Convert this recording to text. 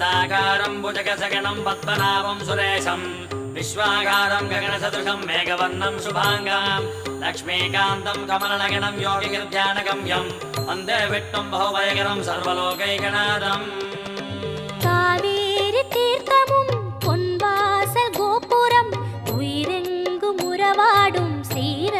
कान्ताकारम् भुजगसगणम् पद्मनाभम् सुरेशम् विश्वाकारम् गगनसदृशम् मेघवर्णम् शुभाङ्गाम् लक्ष्मीकान्तम् कमलनगनम् योगिगिर्ध्यानगम्यम् वन्दे विष्णुम् बहुवैकरम् सर्वलोकैकनादम् कावेरि तीर्थ